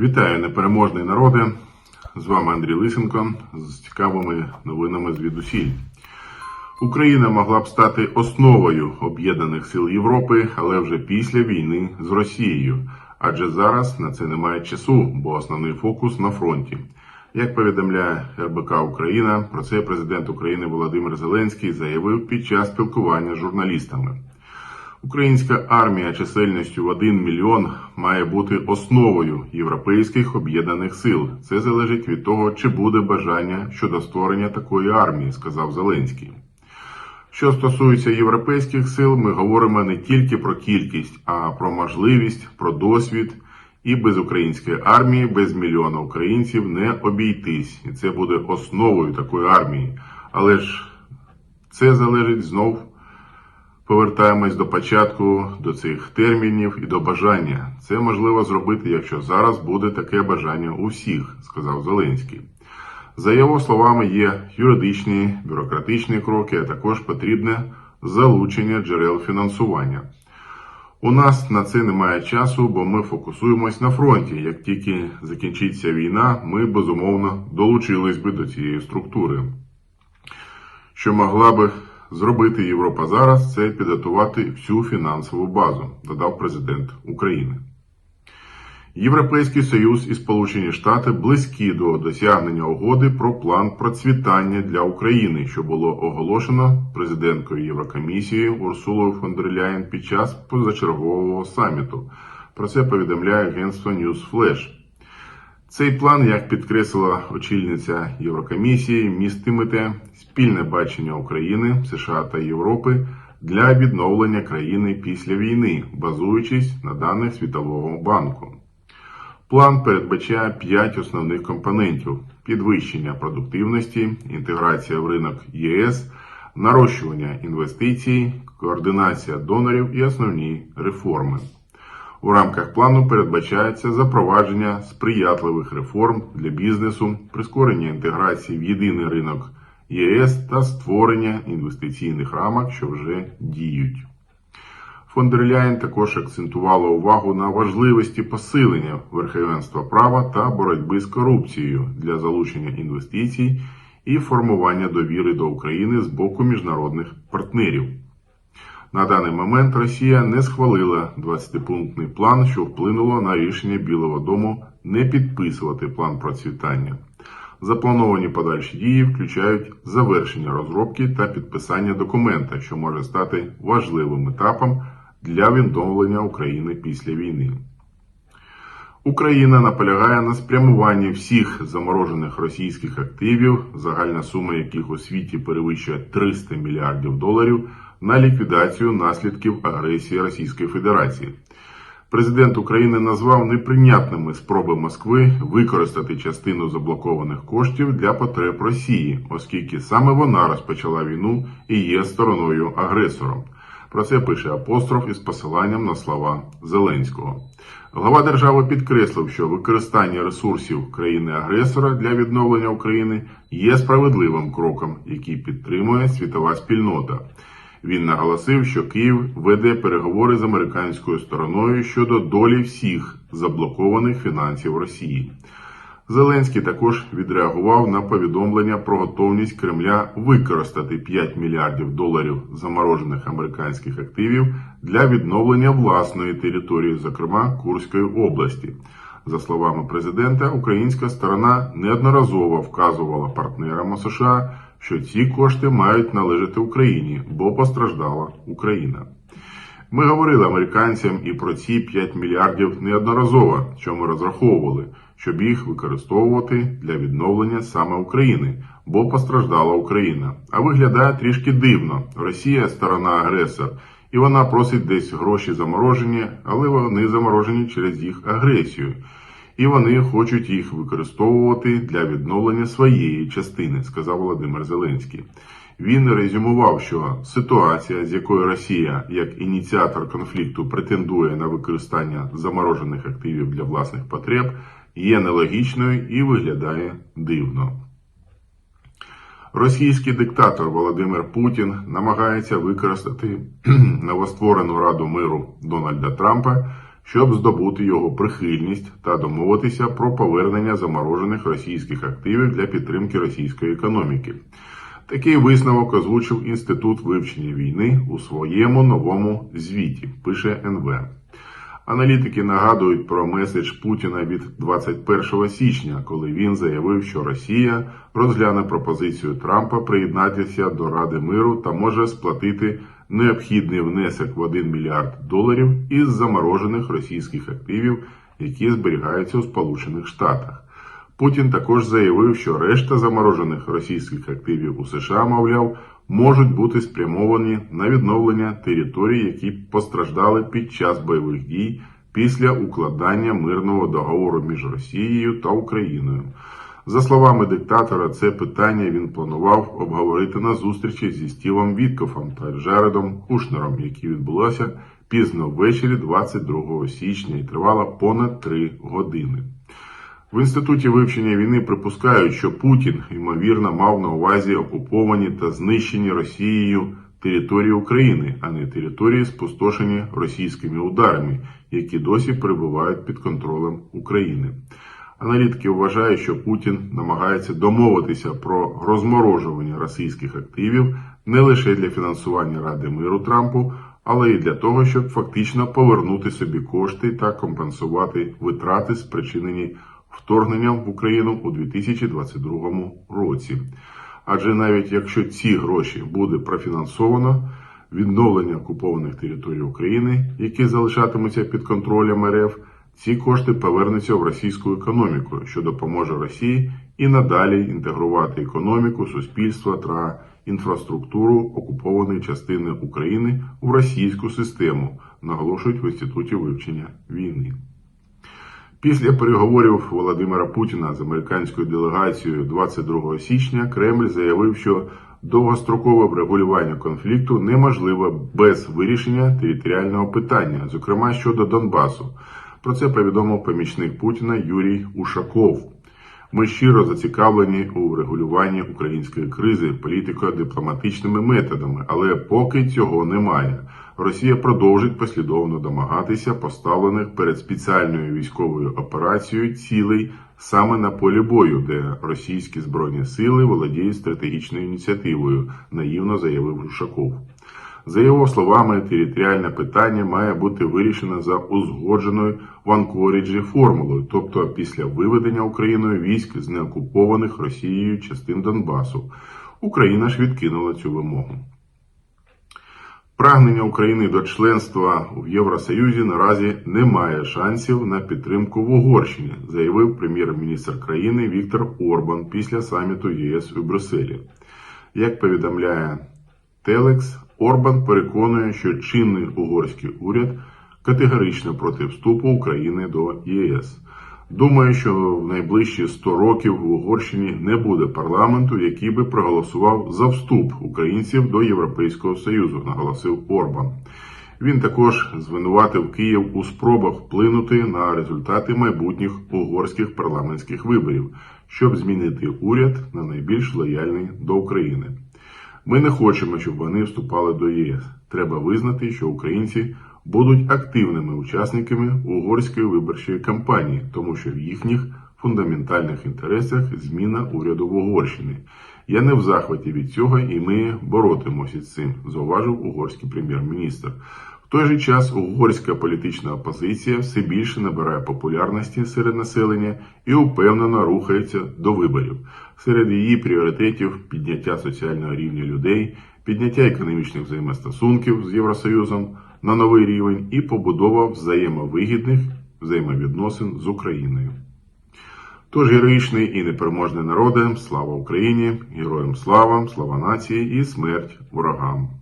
Вітаю непереможний народи! З вами Андрій Лисенко з цікавими новинами звідусіль. Україна могла б стати основою об'єднаних сил Європи, але вже після війни з Росією. Адже зараз на це немає часу, бо основний фокус на фронті. Як повідомляє РБК Україна, про це президент України Володимир Зеленський заявив під час спілкування з журналістами. Українська армія чисельністю в 1 мільйон має бути основою європейських об'єднаних сил. Це залежить від того, чи буде бажання щодо створення такої армії, сказав Зеленський. Що стосується європейських сил, ми говоримо не тільки про кількість, а про можливість, про досвід. І без української армії, без мільйона українців не обійтись. І це буде основою такої армії. Але ж це залежить знов повертаємось до початку, до цих термінів і до бажання. Це можливо зробити, якщо зараз буде таке бажання у всіх, сказав Зеленський. За його словами, є юридичні, бюрократичні кроки, а також потрібне залучення джерел фінансування. У нас на це немає часу, бо ми фокусуємось на фронті. Як тільки закінчиться війна, ми безумовно долучились би до цієї структури. Що могла би зробити Європа зараз, це підготувати всю фінансову базу, додав президент України. Європейський Союз і Сполучені Штати близькі до досягнення угоди про план процвітання для України, що було оголошено президенткою Єврокомісії Урсулою фон дер Ляєн під час позачергового саміту. Про це повідомляє агентство Newsflash. Цей план, як підкреслила очільниця Єврокомісії, містиметь спільне бачення України, США та Європи для відновлення країни після війни, базуючись на даних Світового банку. План передбачає п'ять основних компонентів: підвищення продуктивності, інтеграція в ринок ЄС, нарощування інвестицій, координація донорів і основні реформи. У рамках плану передбачається запровадження сприятливих реформ для бізнесу, прискорення інтеграції в єдиний ринок ЄС та створення інвестиційних рамок, що вже діють. Фон дер Ляєн також акцентувала увагу на важливості посилення верховенства права та боротьби з корупцією для залучення інвестицій і формування довіри до України з боку міжнародних партнерів. На даний момент Росія не схвалила 20-пунктний план, що вплинуло на рішення Білого Дому не підписувати план процвітання. Заплановані подальші дії включають завершення розробки та підписання документа, що може стати важливим етапом для відновлення України після війни. Україна наполягає на спрямуванні всіх заморожених російських активів, загальна сума яких у світі перевищує 300 мільярдів доларів, на ліквідацію наслідків агресії Російської Федерації. Президент України назвав неприйнятними спроби Москви використати частину заблокованих коштів для потреб Росії, оскільки саме вона розпочала війну і є стороною агресором. Про це пише апостроф із посиланням на слова Зеленського. Глава держави підкреслив, що використання ресурсів країни-агресора для відновлення України є справедливим кроком, який підтримує світова спільнота. Він наголосив, що Київ веде переговори з американською стороною щодо долі всіх заблокованих фінансів Росії. Зеленський також відреагував на повідомлення про готовність Кремля використати 5 мільярдів доларів заморожених американських активів для відновлення власної території, зокрема Курської області. За словами президента, українська сторона неодноразово вказувала партнерам США, що ці кошти мають належати Україні, бо постраждала Україна. Ми говорили американцям і про ці 5 мільярдів неодноразово, що ми розраховували, щоб їх використовувати для відновлення саме України, бо постраждала Україна. А виглядає трішки дивно. Росія сторона агресор, і вона просить десь гроші заморожені, але вони заморожені через їх агресію. І вони хочуть їх використовувати для відновлення своєї частини, сказав Володимир Зеленський. Він резюмував, що ситуація, з якою Росія, як ініціатор конфлікту, претендує на використання заморожених активів для власних потреб, є нелогічною і виглядає дивно. Російський диктатор Володимир Путін намагається використати новостворену Раду миру Дональда Трампа щоб здобути його прихильність та домовитися про повернення заморожених російських активів для підтримки російської економіки. Такий висновок озвучив Інститут вивчення війни у своєму новому звіті, пише НВ. Аналітики нагадують про меседж Путіна від 21 січня, коли він заявив, що Росія розгляне пропозицію Трампа приєднатися до Ради миру та може сплатити необхідний внесок в 1 мільярд доларів із заморожених російських активів, які зберігаються у Сполучених Штатах. Путін також заявив, що решта заморожених російських активів у США, мовляв, можуть бути спрямовані на відновлення територій, які постраждали під час бойових дій після укладання мирного договору між Росією та Україною. За словами диктатора, це питання він планував обговорити на зустрічі зі Стівом Віткофом та Джаредом Кушнером, які відбулося пізно ввечері 22 січня і тривала понад три години. В інституті вивчення війни припускають, що Путін ймовірно мав на увазі окуповані та знищені Росією території України, а не території, спустошені російськими ударами, які досі перебувають під контролем України. Аналітики вважають, що Путін намагається домовитися про розморожування російських активів не лише для фінансування Ради миру Трампу, але й для того, щоб фактично повернути собі кошти та компенсувати витрати, спричинені вторгненням в Україну у 2022 році. Адже навіть якщо ці гроші буде профінансовано, відновлення окупованих територій України, які залишатимуться під контролем РФ, ці кошти повернуться в російську економіку, що допоможе Росії і надалі інтегрувати економіку, суспільство та інфраструктуру окупованої частини України в російську систему, наголошують в інституті вивчення війни. Після переговорів Володимира Путіна з американською делегацією 22 січня Кремль заявив, що довгострокове врегулювання конфлікту неможливе без вирішення територіального питання, зокрема щодо Донбасу. Про це повідомив помічник Путіна Юрій Ушаков. Ми щиро зацікавлені у врегулюванні української кризи політико-дипломатичними методами, але поки цього немає. Росія продовжить послідовно домагатися поставлених перед спеціальною військовою операцією цілей саме на полі бою, де російські збройні сили володіють стратегічною ініціативою, наївно заявив Ушаков. За його словами, територіальне питання має бути вирішено за узгодженою в Анкоріджі формулою, тобто після виведення Україною військ з неокупованих Росією частин Донбасу. Україна ж відкинула цю вимогу. Прагнення України до членства в Євросоюзі наразі не має шансів на підтримку в Угорщині, заявив прем'єр-міністр країни Віктор Орбан після саміту ЄС у Брюсселі. Як повідомляє Телекс, Орбан переконує, що чинний угорський уряд категорично проти вступу України до ЄС. Думаю, що в найближчі 100 років в Угорщині не буде парламенту, який би проголосував за вступ українців до Європейського Союзу, наголосив Орбан. Він також звинуватив Київ у спробах вплинути на результати майбутніх угорських парламентських виборів, щоб змінити уряд на найбільш лояльний до України. Ми не хочемо, щоб вони вступали до ЄС. Треба визнати, що українці будуть активними учасниками угорської виборчої кампанії, тому що в їхніх фундаментальних інтересах зміна уряду в Угорщині. Я не в захваті від цього, і ми боротимося з цим, зауважив угорський прем'єр-міністр. Той же час угорська політична опозиція все більше набирає популярності серед населення і упевнено рухається до виборів. Серед її пріоритетів підняття соціального рівня людей, підняття економічних взаємостосунків з Євросоюзом на новий рівень і побудова взаємовигідних взаємовідносин з Україною. Тож героїчний і непереможний народи, слава Україні, героям слава, слава нації і смерть ворогам.